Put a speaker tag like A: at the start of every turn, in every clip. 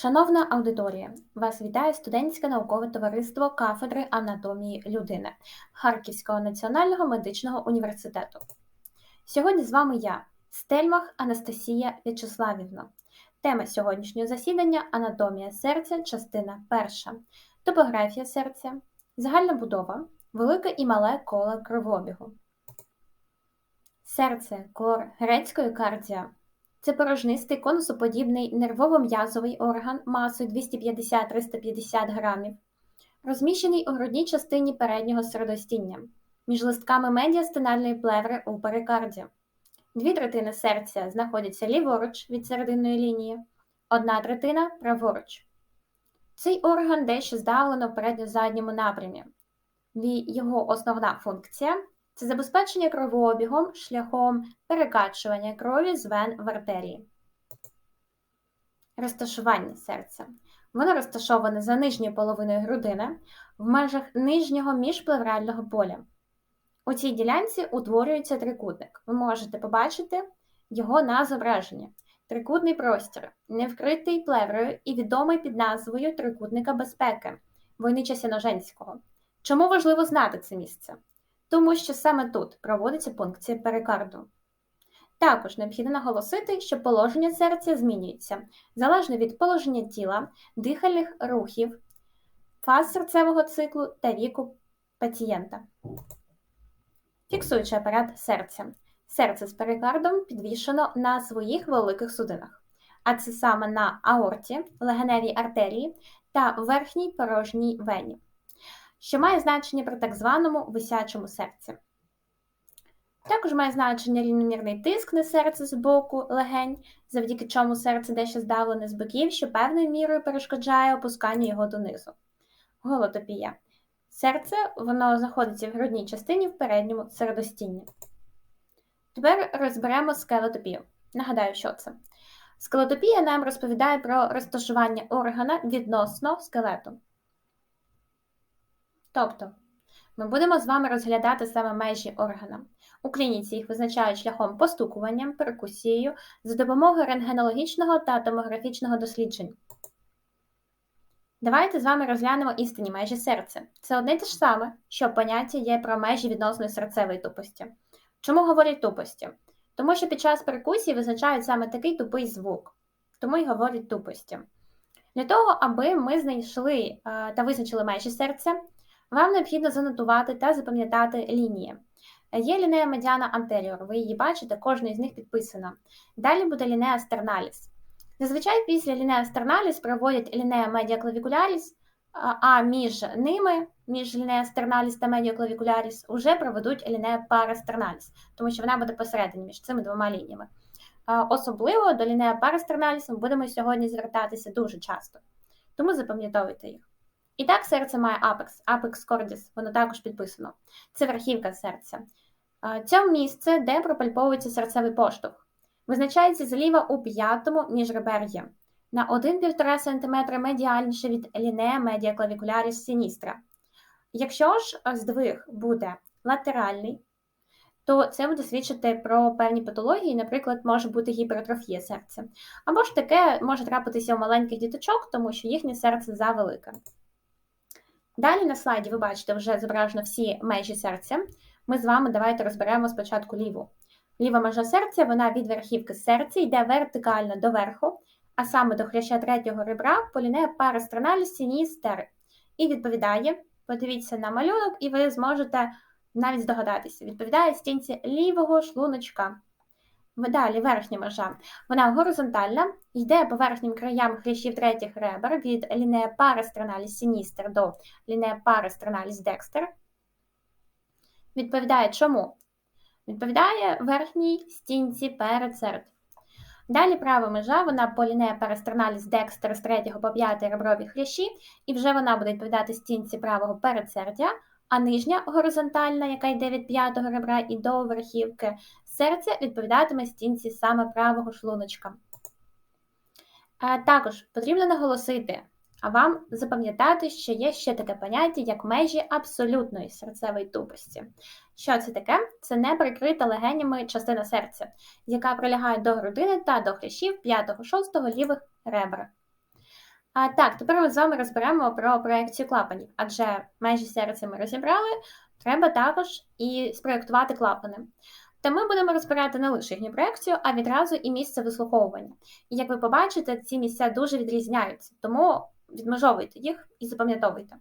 A: Шановна аудиторія, вас вітає студентське наукове товариство кафедри анатомії людини Харківського національного медичного університету. Сьогодні з вами я, Стельмах Анастасія В'ячеславівна. Тема сьогоднішнього засідання анатомія серця, частина перша, топографія серця, загальна будова, велике і мале коло кровообігу. Серце колор грецької кардія це порожнистий конусоподібний нервово-м'язовий орган масою 250-350 грамів, розміщений у грудній частині переднього середостіння, між листками медіастинальної плеври у перикарді. Дві третини серця знаходяться ліворуч від серединної лінії, одна третина праворуч. Цей орган дещо здавлено в передньо-задньому напрямі. Його основна функція це забезпечення кровообігом шляхом перекачування крові з вен в артерії. Розташування серця. Воно розташоване за нижньою половиною грудини в межах нижнього міжплеврального поля. У цій ділянці утворюється трикутник. Ви можете побачити його на зображенні. Трикутний простір, не вкритий плеврою і відомий під назвою Трикутника безпеки Войнича Сіноженського. Чому важливо знати це місце? Тому що саме тут проводиться пункція перикарду. Також необхідно наголосити, що положення серця змінюється залежно від положення тіла, дихальних рухів, фаз серцевого циклу та віку пацієнта. Фіксуючий апарат серця. Серце з перикардом підвішено на своїх великих судинах, а це саме на аорті, легеневій артерії та верхній порожній вені що має значення при так званому висячому серці. Також має значення рівномірний тиск на серце з боку легень, завдяки чому серце дещо здавлене з боків, що певною мірою перешкоджає опусканню його донизу. Голотопія. Серце воно знаходиться в грудній частині в передньому середостінні. Тепер розберемо скелетопію. Нагадаю, що це. Скелетопія нам розповідає про розташування органа відносно скелету. Тобто, ми будемо з вами розглядати саме межі органа. У клініці їх визначають шляхом постукування, перкусією за допомогою рентгенологічного та томографічного досліджень. Давайте з вами розглянемо істинні межі серця. Це одне те ж саме, що поняття є про межі відносної серцевої тупості. Чому говорять тупості? Тому що під час перкусії визначають саме такий тупий звук, тому й говорять тупості. Для того, аби ми знайшли е, та визначили межі серця, вам необхідно занотувати та запам'ятати лінії. Є лінея медіана антеріор, ви її бачите, кожна з них підписана. Далі буде лінея стерналіс. Зазвичай після лінея стерналіс проводять лінея медіаклавікуляріс, а між ними, між лінея стерналіс та медіаклавікуляріс, вже проведуть лінея парастерналіс, тому що вона буде посередині між цими двома лініями. Особливо до лінея парастерналіс ми будемо сьогодні звертатися дуже часто, тому запам'ятовуйте їх. І так, серце має апекс, апекс кордіс, воно також підписано. Це верхівка серця. Це місце, де пропальповується серцевий поштовх. Визначається зліва у п'ятому міжребер'ї, на 1-1,5 см медіальніше від лінея медіа клавікуляріс синістра. Якщо ж здвиг буде латеральний, то це буде свідчити про певні патології, наприклад, може бути гіпертрофія серця. Або ж таке може трапитися у маленьких діточок, тому що їхнє серце завелике. Далі на слайді ви бачите вже зображено всі межі серця. Ми з вами давайте розберемо спочатку ліву. Ліва межа серця, вона від верхівки серця йде вертикально до верху, а саме до хряща третього ребра полінея парастроналіс сінії стери. І відповідає, подивіться на малюнок, і ви зможете навіть здогадатися, відповідає стінці лівого шлуночка. Далі верхня межа. Вона горизонтальна, йде по верхнім краям хрящів третіх ребер від лінея парастроналіс сіністер до лінея парастроналіс декстер. Відповідає чому? Відповідає верхній стінці передсеред. Далі права межа, вона по лінея парастроналіс декстер з 3 по 5 реброві хрящі, і вже вона буде відповідати стінці правого передсердя, а нижня горизонтальна, яка йде від п'ятого ребра і до верхівки серця, відповідатиме стінці саме правого шлуночка. Також потрібно наголосити, а вам запам'ятати, що є ще таке поняття, як межі абсолютної серцевої тупості. Що це таке? Це не прикрита легенями частина серця, яка прилягає до грудини та до хрящів 5-6 лівих ребер. А, Так, тепер ми з вами розберемо про проекцію клапанів, адже межі серця ми розібрали, треба також і спроєктувати клапани. Та ми будемо розбирати не лише їхню проекцію, а відразу і місце вислуховування. І як ви побачите, ці місця дуже відрізняються, тому відмежовуйте їх і запам'ятовуйте.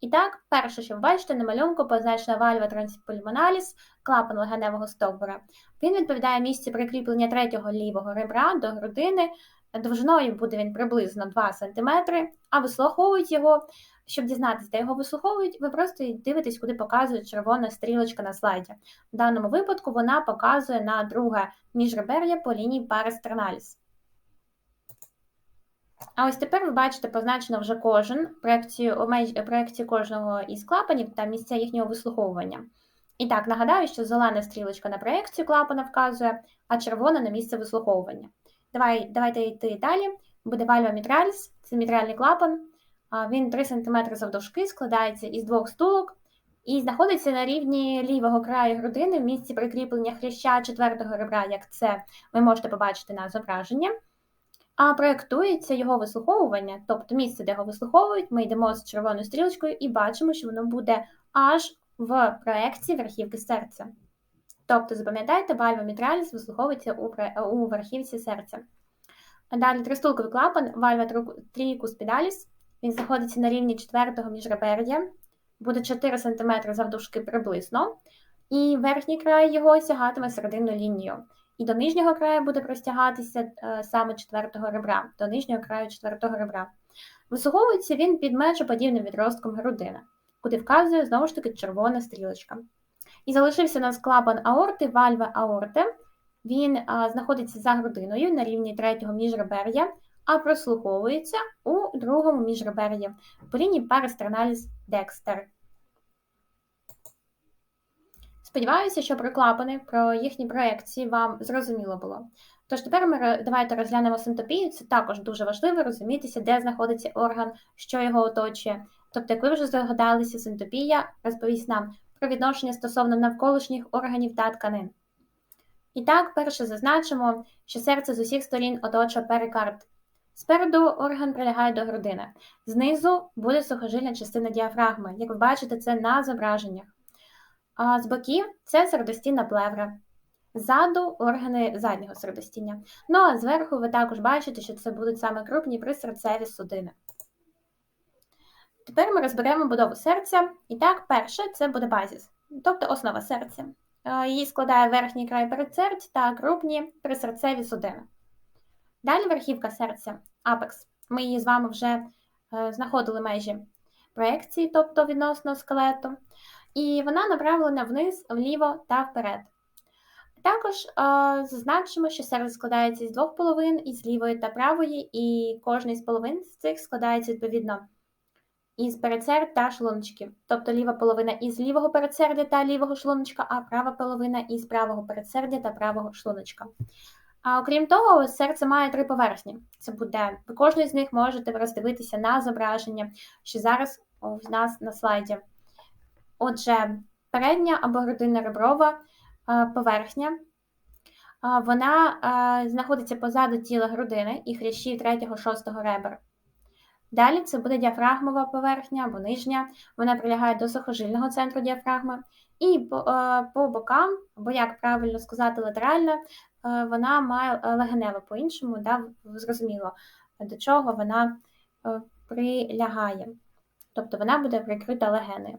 A: І так, перше, що ви бачите на малюнку, позначена вальва транспульмоналіс, клапан легеневого стовбура. Він відповідає місці прикріплення третього лівого ребра до грудини. Довжиною буде він приблизно 2 см, а вислуховують його. Щоб дізнатися, де його вислуховують, ви просто дивитесь, куди показує червона стрілочка на слайді. В даному випадку вона показує на друге міжребер'я по лінії парестерналіс. А ось тепер ви бачите, позначено вже кожен проекцію, проекцію кожного із клапанів та місця їхнього вислуховування. І так, нагадаю, що зелена стрілочка на проекцію клапана вказує, а червона на місце вислуховування. Давай, Давайте йти далі. Буде вальва мітраліс, це мітральний клапан. Він 3 см завдовжки, складається із двох стулок і знаходиться на рівні лівого краю грудини в місці прикріплення хряща четвертого ребра, як це ви можете побачити на зображенні. А проєктується його вислуховування, тобто місце, де його вислуховують, ми йдемо з червоною стрілочкою і бачимо, що воно буде аж в проекції верхівки серця. Тобто, запам'ятайте, вальва мітраліс вислуховується у, верхівці серця. Далі тристулковий клапан, вальва трікуспідаліс, він знаходиться на рівні четвертого міжребер'я, буде 4 см завдовжки приблизно, і верхній край його сягатиме серединну лінію. І до нижнього краю буде простягатися е, саме четвертого ребра, до нижнього краю четвертого ребра. Вислуховується він під межоподібним відростком грудини, куди вказує знову ж таки червона стрілочка. І залишився у нас клапан аорти, вальва аорти. Він а, знаходиться за грудиною на рівні третього міжребер'я, а прослуховується у другому міжребер'ї по лінії парастерналіс декстер. Сподіваюся, що про клапани, про їхні проекції вам зрозуміло було. Тож тепер ми давайте розглянемо синтопію. Це також дуже важливо розумітися, де знаходиться орган, що його оточує. Тобто, як ви вже здогадалися, синтопія розповість нам про відношення стосовно навколишніх органів та тканин. І так, перше зазначимо, що серце з усіх сторін оточує перикард. Спереду орган прилягає до грудини, знизу буде сухожильна частина діафрагми, як ви бачите, це на зображеннях. А з боків це сердостінна плевра, ззаду органи заднього сердостіння. Ну а зверху ви також бачите, що це будуть саме крупні присерцеві судини. Тепер ми розберемо будову серця. І так, перше це буде базіс, тобто основа серця. Її складає верхній край передсердь та крупні присерцеві судини. Далі верхівка серця апекс. Ми її з вами вже е, знаходили межі проекції, тобто відносно скелету, і вона направлена вниз, вліво та вперед. Також е, зазначимо, що серце складається із двох половин, із лівої та правої, і кожна із половин з цих складається відповідно із передсерд та шлуночків. Тобто ліва половина із лівого передсердя та лівого шлуночка, а права половина із правого передсердя та правого шлуночка. А окрім того, серце має три поверхні. Це буде, ви кожну з них можете роздивитися на зображення, що зараз у нас на слайді. Отже, передня або грудинна реброва поверхня. Вона знаходиться позаду тіла грудини і хрящів 3-6 ребер. Далі це буде діафрагмова поверхня або нижня, вона прилягає до сухожильного центру діафрагми. І по, е, по бокам, або як правильно сказати, латеральна, е, вона має е, легенева по-іншому, да, зрозуміло, до чого вона прилягає. Тобто вона буде прикрита легеною.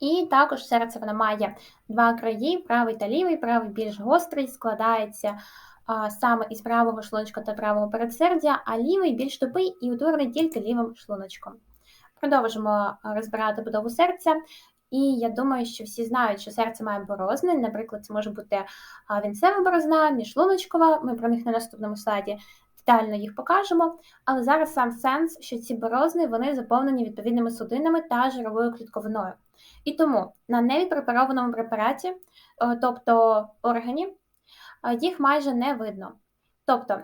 A: І також серце вона має два краї, правий та лівий, правий більш гострий, складається саме із правого шлуночка та правого передсердя, а лівий більш тупий і утворений тільки лівим шлуночком. Продовжимо розбирати будову серця. І я думаю, що всі знають, що серце має борозни. Наприклад, це може бути вінцева борозна, міжшлуночкова, ми про них на наступному слайді детально їх покажемо. Але зараз сам сенс, що ці борозни вони заповнені відповідними судинами та жировою клітковиною. І тому на невідпрепарованому препараті, тобто органі, їх майже не видно. Тобто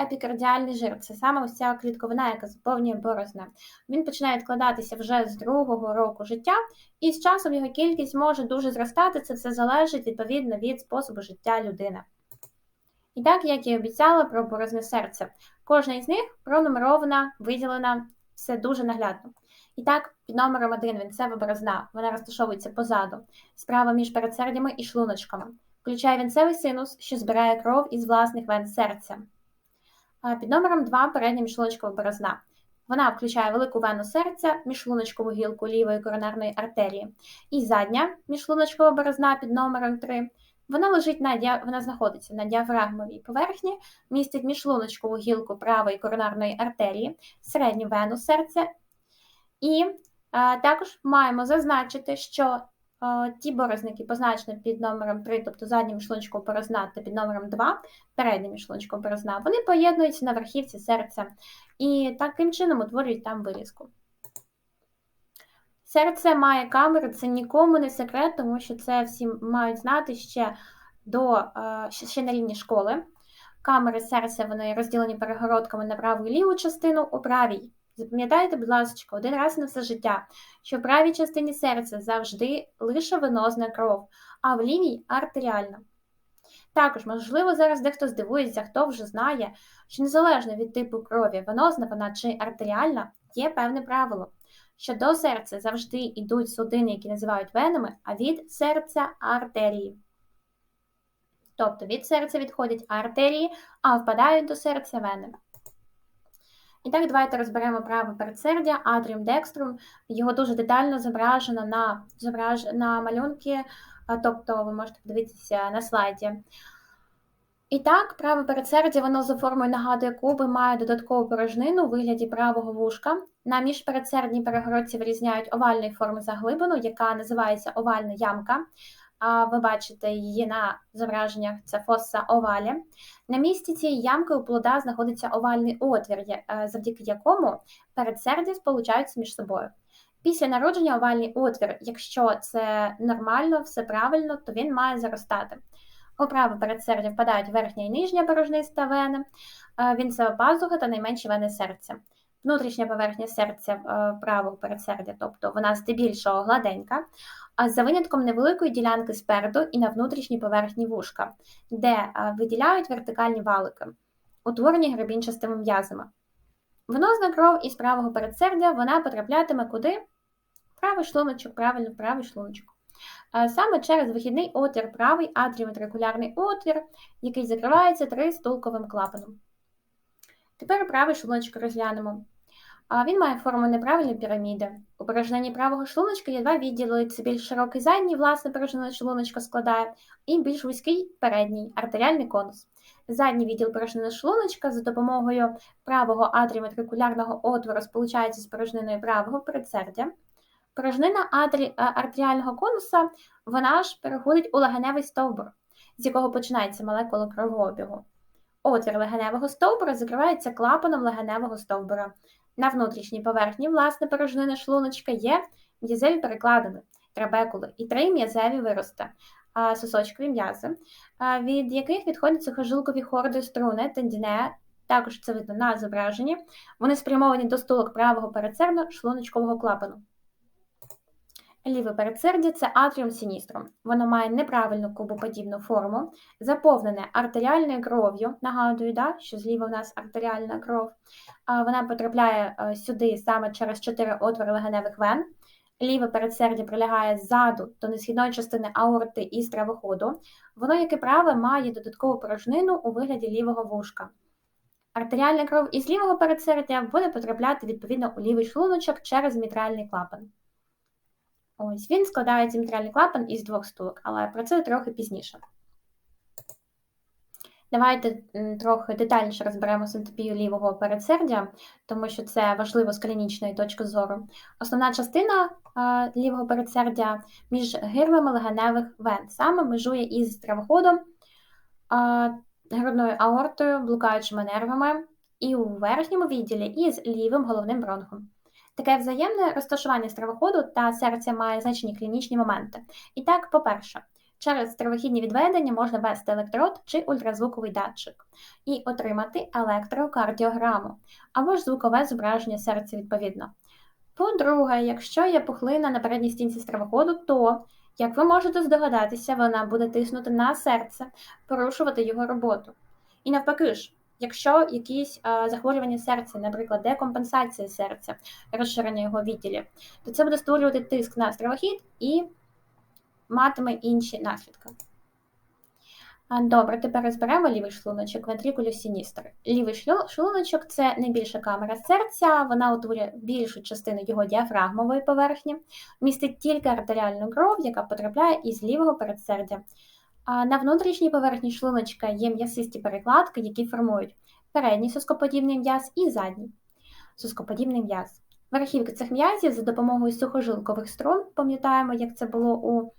A: епікардіальний жир це саме ось ця клітковина, яка заповнює борозна. Він починає відкладатися вже з другого року життя, і з часом його кількість може дуже зростати. Це все залежить відповідно від способу життя людини. І так, як і обіцяла про борозне серце. Кожна із них пронумерована, виділена, все дуже наглядно. І так, під номером 1 вінцева борозна, вона розташовується позаду, справа між передсердями і шлуночками. Включає вінцевий синус, що збирає кров із власних вен серця. Під номером 2 передня міжшлуночкова борозна. Вона включає велику вену серця, міжшлуночкову гілку лівої коронарної артерії. І задня міжшлуночкова борозна під номером 3. Вона лежить на вона знаходиться на діафрагмовій поверхні, містить міжшлуночкову гілку правої коронарної артерії, середню вену серця. І а, також маємо зазначити, що ті борозники позначені під номером 3, тобто задня міжшлуночкова борозна та під номером 2, передня міжшлуночкова борозна, вони поєднуються на верхівці серця і таким чином утворюють там вирізку. Серце має камеру, це нікому не секрет, тому що це всі мають знати ще до, ще на рівні школи. Камери серця вони розділені перегородками на праву і ліву частину у правій Запам'ятайте, будь ласка, один раз на все життя, що в правій частині серця завжди лише венозна кров, а в лівій артеріальна. Також, можливо, зараз дехто здивується, хто вже знає, що незалежно від типу крові, венозна вона чи артеріальна, є певне правило, що до серця завжди йдуть судини, які називають венами, а від серця артерії. Тобто від серця відходять артерії, а впадають до серця вени. І так, давайте розберемо праве передсердя, атріум декструм. Його дуже детально зображено на зображ... на малюнки, тобто ви можете подивитися на слайді. І так, праве передсердя, воно за формою нагадує куби, має додаткову порожнину у вигляді правого вушка. На міжпередсердній перегородці вирізняють овальної форми заглибину, яка називається овальна ямка. Ви бачите її на зображеннях, це фоса овалі. На місці цієї ямки у плода знаходиться овальний отвір, е, завдяки якому передсердя сполучаються між собою. Після народження овальний отвір, якщо це нормально, все правильно, то він має заростати. У праве передсердя впадають верхня і нижня порожниста вени, е, вінцева пазуха та найменші вени серця. Внутрішня поверхня серця е, правого передсердя, тобто вона здебільшого гладенька, за винятком невеликої ділянки спереду і на внутрішній поверхні вушка, де е, виділяють вертикальні валики, утворені гребінчастими м'язами. Венозна кров із правого передсердя вона потраплятиме куди? Правий шлуночок, правильно, правий шлуночок. Саме через вихідний отвір, правий атріоvenтрикулярний отвір, який закривається тристулковим клапаном. Тепер правий шлуночок розглянемо. Він має форму неправильної піраміди. У порожненні правого шлуночка є два відділи. Це більш широкий задній, власне, порожнене шлуночка складає, і більш вузький передній артеріальний конус. Задній відділ порожнини шлуночка за допомогою правого атріометрикулярного отвору сполучається з порожниною правого передсердя. Порожнина артеріального конуса вона ж переходить у легеневий стовбур, з якого починається молекула кровообігу. Отвір легеневого стовбура закривається клапаном легеневого стовбура. На внутрішній поверхні власне порожнини шлуночка є м'язеві перекладини, трабекули і три м'язеві вирости, сосочкові м'язи, від яких відходять сухожилкові хорди струни, тендіне, також це видно на зображенні. Вони спрямовані до стулок правого передсердно шлуночкового клапану. Ліве передсердя це атріум сініструм. Воно має неправильну кубоподібну форму, заповнене артеріальною кров'ю. Нагадую, да, що зліва у нас артеріальна кров. Вона потрапляє е, сюди саме через чотири отвори легеневих вен. Ліве передсердя прилягає ззаду до несхідної частини аорти і стравоходу. Воно, як і праве, має додаткову порожнину у вигляді лівого вушка. Артеріальна кров із лівого передсердя буде потрапляти відповідно у лівий шлуночок через мітральний клапан. Ось Він складається мітральний клапан із двох стулок, але про це трохи пізніше. Давайте трохи детальніше розберемо синтопію лівого передсердя, тому що це важливо з клінічної точки зору. Основна частина лівого передсердя між гирвами легеневих вен, саме межує із стравоходом, а, грудною аортою, блукаючими нервами, і у верхньому відділі із лівим головним бронхом. Таке взаємне розташування стравоходу та серця має значні клінічні моменти. І так, по-перше, через стравохідні відведення можна ввести електрод чи ультразвуковий датчик і отримати електрокардіограму або ж звукове зображення серця відповідно. По-друге, якщо є пухлина на передній стінці стравоходу, то, як ви можете здогадатися, вона буде тиснути на серце, порушувати його роботу. І навпаки ж, якщо якісь а, захворювання серця, наприклад, декомпенсація серця, розширення його відділів, то це буде створювати тиск на стравохід і матиме інші наслідки. Добре, тепер розберемо лівий шлуночок, вентрикулюс сіністр. Лівий шлуночок це найбільша камера серця, вона утворює більшу частину його діафрагмової поверхні, містить тільки артеріальну кров, яка потрапляє із лівого передсердя. На внутрішній поверхні шлуночка є м'ясисті перекладки, які формують передній соскоподібний м'яз і задній соскоподібний м'яз. Верхівки цих м'язів за допомогою сухожилкових струн, пам'ятаємо, як це було у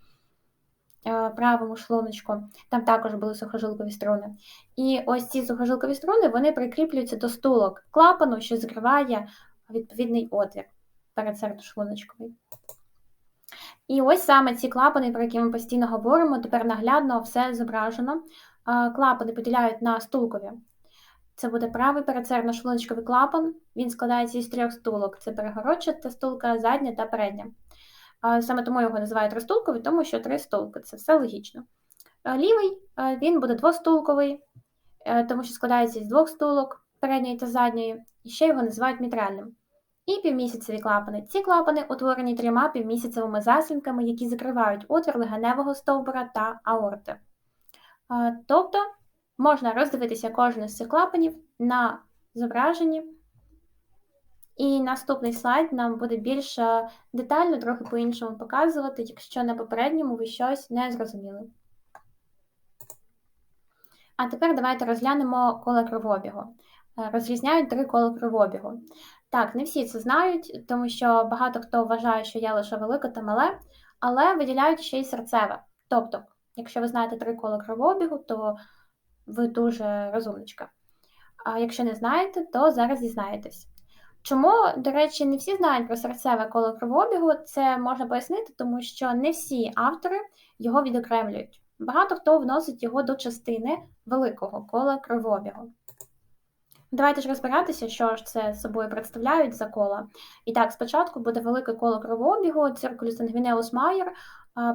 A: Е, правому шлуночку, там також були сухожилкові струни. І ось ці сухожилкові струни вони прикріплюються до стулок клапану, що закриває відповідний отвір передсердошлуночковий. І ось саме ці клапани, про які ми постійно говоримо, тепер наглядно все зображено. Клапани поділяють на стулкові. Це буде правий передсердно-шлуночковий клапан. Він складається із трьох стулок: це перегородчата стулка, задня та передня. Саме тому його називають розтулковий, тому що три стулки це все логічно. Лівий він буде двостулковий, е, тому що складається з двох стулок передньої та задньої, і ще його називають мітральним. І півмісяцеві клапани. Ці клапани утворені трьома півмісяцевими заслінками, які закривають отвір легеневого стовбура та аорти. Тобто можна роздивитися кожен з цих клапанів на зображенні. І наступний слайд нам буде більш е, детально, трохи по-іншому показувати, якщо на попередньому ви щось не зрозуміли. А тепер давайте розглянемо коло кровообігу. Е, розрізняють три кола кровообігу. Так, не всі це знають, тому що багато хто вважає, що є лише велике та мале, але виділяють ще й серцеве. Тобто, якщо ви знаєте три кола кровообігу, то ви дуже розумничка. А якщо не знаєте, то зараз дізнаєтесь. Чому, до речі, не всі знають про серцеве коло кровообігу, це можна пояснити, тому що не всі автори його відокремлюють. Багато хто вносить його до частини великого кола кровообігу. Давайте ж розбиратися, що ж це собою представляють за кола. І так, спочатку буде велике коло кровообігу, циркулюс сангвінеус майор,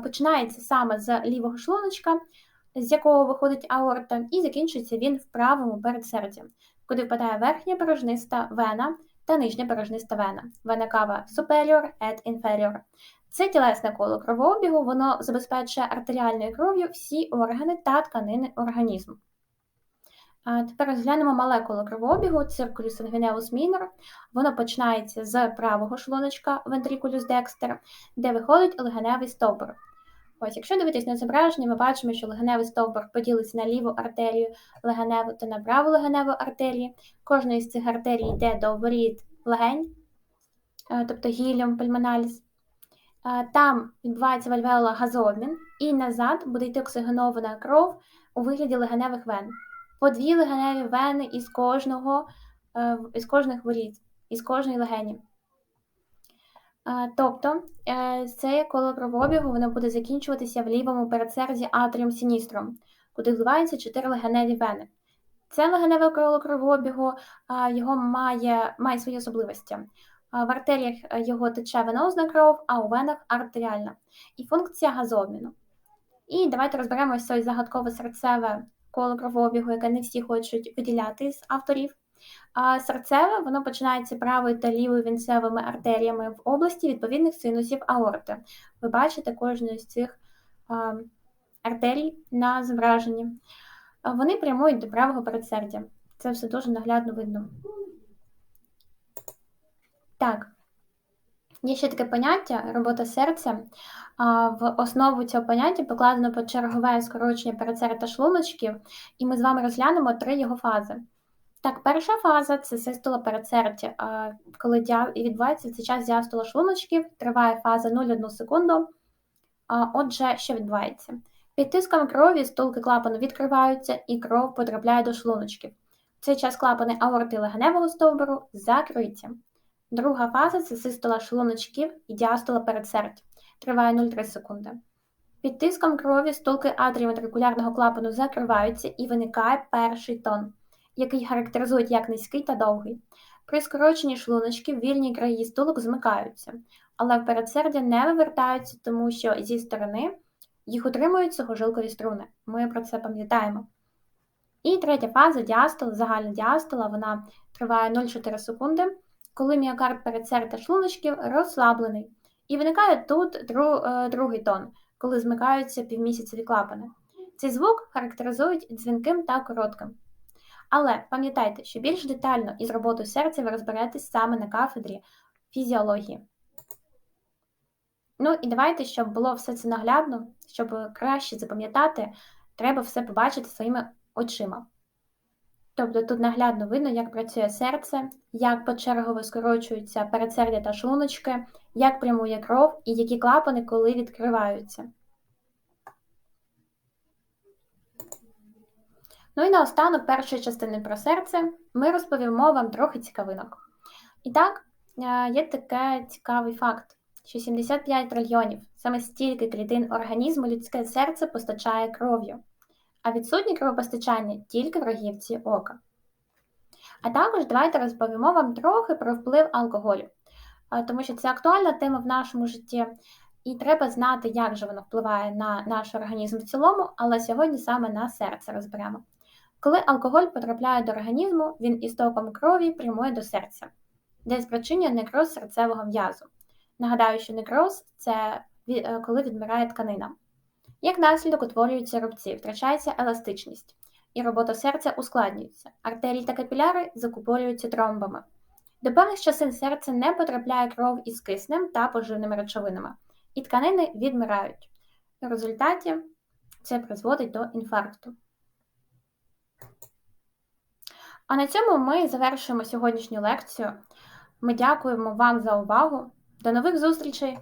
A: починається саме з лівого шлуночка, з якого виходить аорта, і закінчується він в правому передсерді, куди впадає верхня порожниста вена та нижня порожниста вена. Вена кава superior et inferior. Це тілесне коло кровообігу, воно забезпечує артеріальною кров'ю всі органи та тканини організму. Тепер розглянемо мале коло кровообігу, циркулюс sanguineus minor. Воно починається з правого шлуночка ventriculus dexter, де виходить легеневий стовбур. Ось, Якщо дивитись на зображення, ми бачимо, що легеневий стовбур поділиться на ліву артерію легеневу та на праву легеневу артерію. Кожна з цих артерій йде до воріт легень, е, тобто гіліум пульмоналіз. Е, там відбувається вальвеола газообмін, і назад буде йти оксигенована кров у вигляді легеневих вен. По дві легеневі вени із кожного, е, із кожних воріт, із кожної легені. Тобто це коло кровообігу воно буде закінчуватися в лівому передсерді атріум сіністром, куди вливаються чотири легеневі вени. Це легеневе коло кровообігу його має має свої особливості. В артеріях його тече венозна кров, а у венах артеріальна. І функція газообміну. І давайте розберемо ось загадкове серцеве коло кровообігу, яке не всі хочуть виділяти з авторів. А серцеве воно починається правою та лівою вінцевими артеріями в області відповідних синусів аорти. Ви бачите кожну з цих а, артерій на зображенні. Вони прямують до правого передсердя. Це все дуже наглядно видно. Так, є ще таке поняття робота серця. В основу цього поняття покладено почергове скорочення передсердя шлуночків, і ми з вами розглянемо три його фази. Так, перша фаза це систола передсердя. Коли відбувається цей час діастола шлуночків, триває фаза 0,1 секунду. Отже, що відбувається? Під тиском крові стулки клапану відкриваються і кров потрапляє до шлуночків. В цей час клапани аорти легеневого стовбуру закриті. Друга фаза це систола шлуночків і діастола передсердь. Триває 0,3 секунди. Під тиском крові стулки атріоvenтрикулярного клапану закриваються і виникає перший тон, який характеризують як низький та довгий. При скороченні шлуночків вільні краї стулок змикаються, але в передсердя не вивертаються, тому що зі сторони їх утримують сухожилкові струни. Ми про це пам'ятаємо. І третя фаза діастола, загальна діастола, вона триває 0,4 секунди, коли міокард передсердя шлуночків розслаблений. І виникає тут е, другий тон, коли змикаються півмісяцеві клапани. Цей звук характеризують дзвінким та коротким. Але пам'ятайте, що більш детально із роботою серця ви розберетесь саме на кафедрі фізіології. Ну і давайте, щоб було все це наглядно, щоб краще запам'ятати, треба все побачити своїми очима. Тобто тут наглядно видно, як працює серце, як почергово скорочуються передсердя та шлуночки, як прямує кров і які клапани коли відкриваються. Ну і наостанок першої частини про серце ми розповімо вам трохи цікавинок. І так, е, є такий цікавий факт, що 75 трильйонів саме стільки клітин організму людське серце постачає кров'ю, а відсутнє кровопостачання тільки в рогівці ока. А також давайте розповімо вам трохи про вплив алкоголю, тому що це актуальна тема в нашому житті, і треба знати, як же воно впливає на наш організм в цілому, але сьогодні саме на серце розберемо. Коли алкоголь потрапляє до організму, він істоком крові прямує до серця, де спричинює некроз серцевого м'язу. Нагадаю, що некроз це е, коли відмирає тканина. Як наслідок утворюються рубці, втрачається еластичність, і робота серця ускладнюється, артерії та капіляри закупорюються тромбами. До певних частин серця не потрапляє кров із киснем та поживними речовинами, і тканини відмирають. В результаті це призводить до інфаркту. А на цьому ми завершуємо сьогоднішню лекцію. Ми дякуємо вам за увагу. До нових зустрічей!